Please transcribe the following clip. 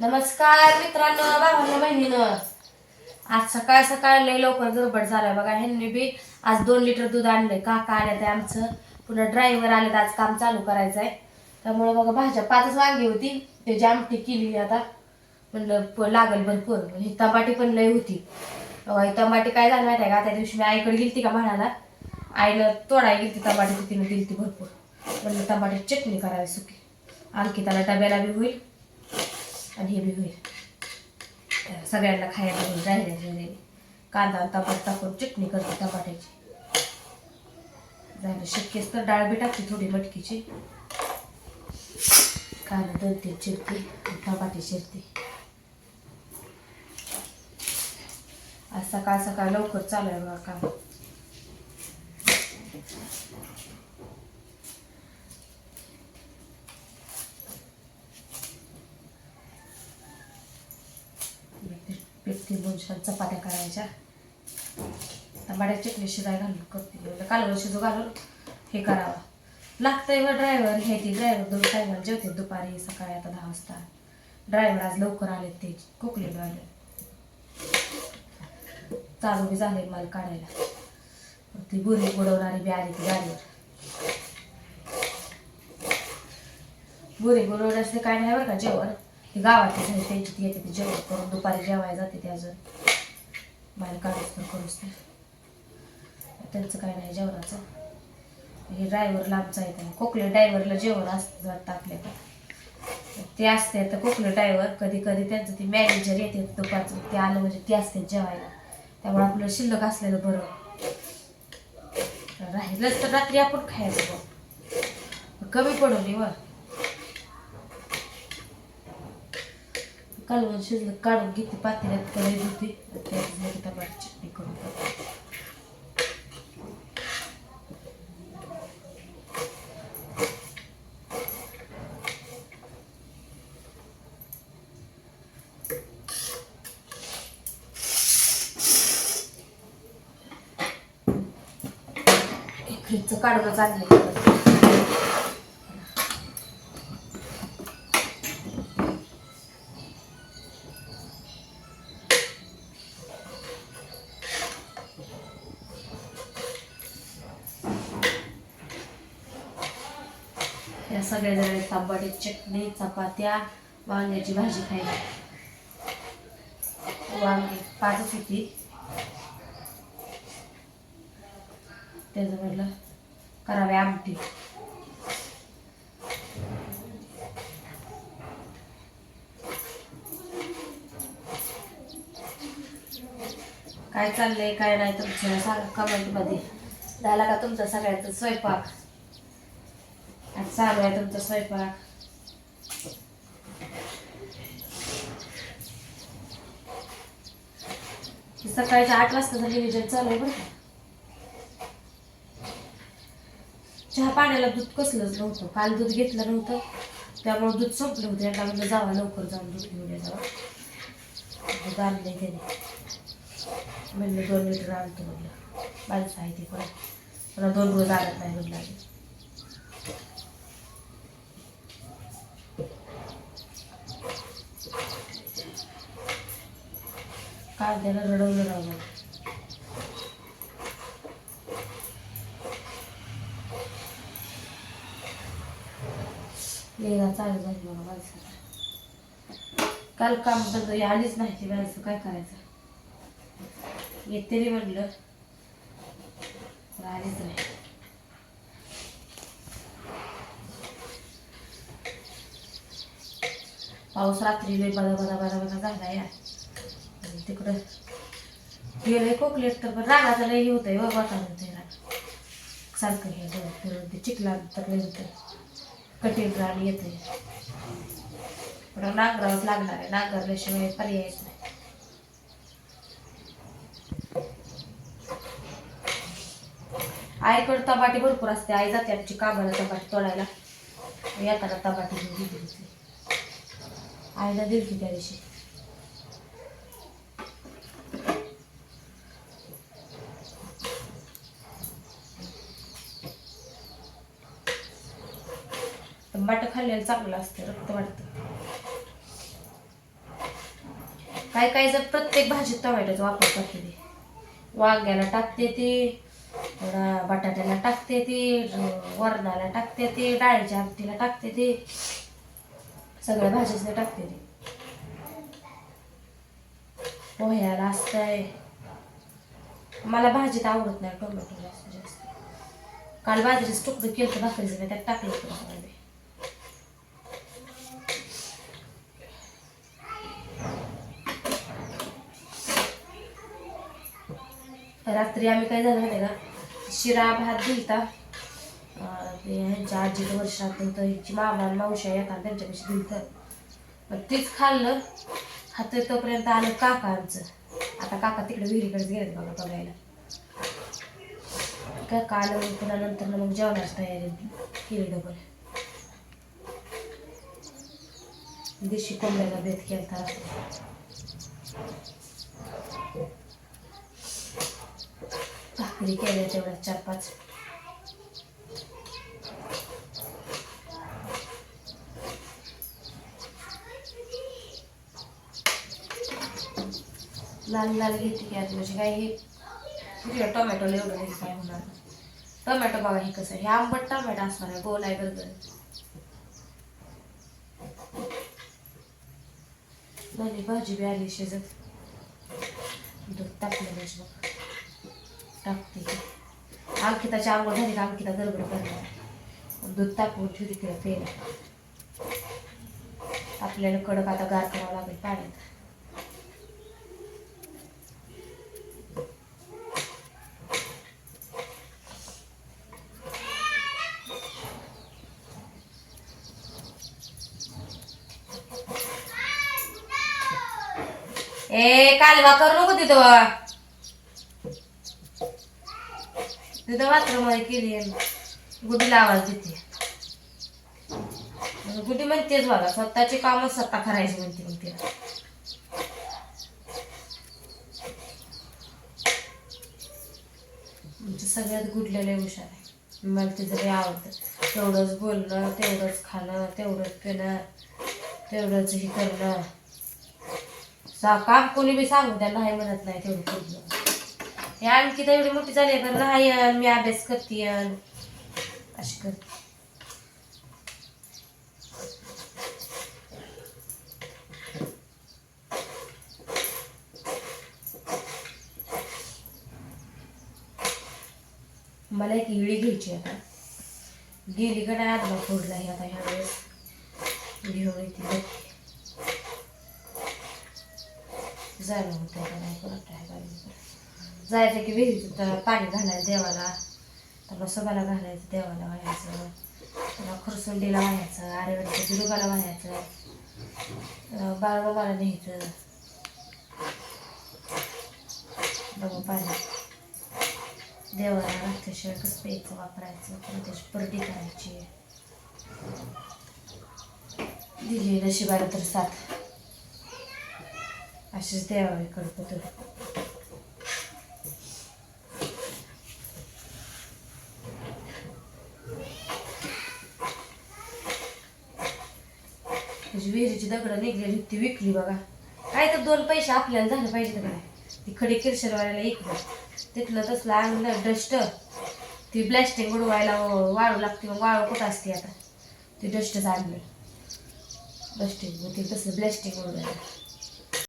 नमस्कार मित्रांनो भावांनो बहिणीनं. आज सकाळ सकाळ लय लवकर गडबड झालाय बघा. ह्यांनी बी आज दोन लिटर दूध आणलंय. काका आल्या ते आमचं. पुन्हा ड्रायव्हर आले आज काम चालू करायचं आहे त्यामुळे बघा भाज्या पाचच वांगी होती. त्याची आमटी केली आता. म्हणलं प- लागल भरपूर. ही तंबाटी पण लय होती. अहो, ही तंबाटी काय झालं माहिती आहे का? त्या दिवशी मी आईकडे गेलती का म्हणाला. आईनं तोडायला गेलती तंबाटी तर दिलती भरपूर. म्हणलं तंबाटी चटणी करावी सुकी. आणखी त्याला डब्याला बी होईल. आणि हे बी होईल. सगळ्यांना खायला होईल राहिल्याचे कांदा तापत टमाटर चटणी करते टमाट्याची झालं शक्यच तर डाळ बी टाकते थोडी मटकीची. कांदा दोन तीन चिरते आणि टमाटे चिरते. आज सकाळ सकाळ लवकर चालू आहे बघा काम. तीन दोन छान चपात्या करायच्या. टमाट्या चटणी शिजाय घालून करते. म्हणजे कालवण शिजू घालून हे करावं. लागतंय व ड्रायव्हर हे ती ड्रायव्हर दोन टायमाला जेवते दुपारी सकाळी आता दहा वाजता. ड्रायव्हर आज लवकर आले ते कोकलेलो आले चालू बी झाले मला काढायला. ती बुरी बुडवणारी बी आली ती गाडीवर. बुरी बुडवण्यास काय नाही बरं का जेवण. ते गावातली झाली त्यांची येते ते जेवण करून दुपारी जेवायला जाते ते अजून. माल काढूच तर करूच तर त्यांचं काय नाही जेवणाचं. हे ड्रायव्हर लांबचा आहे कोकले ड्रायव्हरला जेवण असतं वाटतं आपल्याकडं ते असते तर कोकले ड्रायव्हर कधी कधी त्यांचं ते मॅनेजर येते दुपारचं. ते आलं म्हणजे ते असते जेवायला. त्यामुळे आपलं शिल्लक असलेलं बरं. राहिलंच तर रात्री आपण खायचं बघ. कमी पडवली व कालवण शिजलं काढून घेते पातेल्यात कढई होती त्यात टमाटर चटणी करून फ्रीजचं काढूनच आणलं त्या सगळ्या जण तांबडी चटणी चपात्या वांग्याची भाजी खायला. वांगी पाचच होती. त्याचं म्हटलं करावे आमटी. काय चाललंय काय नाही तुमचं सांगा कमेंटमध्ये झाला का तुमचा सगळ्यांचा स्वयंपाक? आज चालू आहे तुमचा स्वयंपाक सकाळच्या आठ वाजता नियोजन चालू आहे बरं चहा पाण्याला दूध कसलंच नव्हतं काल दूध घेतलं नव्हतं त्यामुळे दूध संपलं होतं एका म्हणलं जावा लवकर जाऊन दूध घेऊन जावा दूध आणलंय त्याने म्हणलं दोन लिटर आणतो म्हणलं माणसं आहे ते पण मला दोन रोज आणत नाही म्हणलं आधी. रडवलं राव मला चालू झाली बघा माणसाला. काल काम बंद आलीच नाही ती माणसं काय करायचं? येते रे म्हणलं आलीच नाही. पाऊस रात्री लय बरा बरा बरा बरा झाला या. तिकडं गेलंय कोकलेट तर पण रागाचं लय हे होतंय बघ वातावरण ते राग सारखं हे फिरून ते चिखला तर लय होतं. कठीण प्राणी येते पण नांगरावच लागणार आहे. नांगरल्याशिवाय पर्यायच नाही. आईकडं तबाटी भरपूर असते. आई जाते आमची कामाला तबाटी तोडायला. येताना तबाटी घेऊन दिली होती आईला दिली त्या दिवशी. टमाटर खाल्ल्याला चांगलं असतं रक्त वाटतं काय काय जर प्रत्येक भाजीत टोमॅटोचा वापर करते वांग्याला टाकते ती बटाट्याला टाकते ती वरणाला टाकते ती डाळीच्या आमटीला टाकते ती सगळ्या भाजीचं टाकते ती पोह्याला असतंय. मला भाजीत आवडत नाही टोमॅटो जास्त. जास्त काल बाजरीच तुकडं केलं तर भाकरीचं नाही त्यात टाकलं होतं रात्री आम्ही काय झालं नाही का? शिरा भात दिलता. ते ह्यांच्या आजीचं वर्षात तर हिची मामा आणि मावश्या येतात त्यांच्यापाशी दिलतं. मग तेच खाल्लं. खातोय तोपर्यंत आलं काका आमचं. आता काका तिकडे विहिरीकडेच गेले बघा बघायला. काका आलं पुन्हा नंतर मग जेवणाची तयारी केली डबल. देशी कोंबड्याला बेत केलता. घरी केल्या तेवढ्या चार पाच. लाल लाल घेते की आता म्हणजे काय हे? टोमॅटो टोमॅटोला एवढं नाही काय होणार? टोमॅटो बघा हे कसं आहे. हे आंबट टोमॅटो असणार आहे. गोल आहे गरगर माझी भाजी बी आली शिजत. दूध टाकलं भाजी बघ टाकते. ती. अंकिताची आंघोळ झाली का? अंकिता गडबड करणार दूध टाकून ठेवली तिला पेन. आपल्याला कडक आता गार करावं लागेल पाण्यात. ए कालवा करू नको तिथं. तिथं बाथरूम केली गुडीला आवाज देते गुडी म्हणतेच बघा स्वतःची कामं स्वतः करायची म्हणते मग तिला. सगळ्यात गुडलेलं हुशार आहे. मला ते जरी आवडतं. तेवढंच बोलणं तेवढंच खाणं तेवढंच पिणं तेवढंच हे करणं. सा काम कोणी बी सांगू त्या नाही म्हणत नाही तेवढं पूर्ण हे आणखी तर एवढी मोठी झाली पण नाही मी अभ्यास करते अशी करते मला एक इळी घ्यायची आता गेली का नाही आजला फोडला हे आता ह्या वेळेस घेऊन येते बघते. जायला होतं का नाही परत काय गाडीवर. जायचं की विहिरीत तर पाणी घालायचं देवाला. त्याला सोबाला घालायचं देवाला व्हायचं. त्याला खुरसुंडीला व्हायचं आरेवरच्या बिरुगाला व्हायचं. बाळबाबाला न्यायचं. बाबा पाणी देवाला घातल्याशिवाय कसं प्यायचं वापरायचं पुन्हा त्याची परडी करायची. दिली नशिबाला तर साथ. अशीच देवावी कडपत त्याची विहिरीची दगडं निघलेली ती विकली बघा. काय तर दोन पैसे आपल्याला झाले पाहिजे तर काय ती खडी किरशरवाल्याला इकडं तिथलं तसलं आणलं डस्ट. ती ब्लॅस्टिंग उडवायला वाळू लागते मग वाळू कुठं असते आता? ती डस्टच आणलं डस्टिंग मग ते तसलं ब्लॅस्टिंग उडवायला.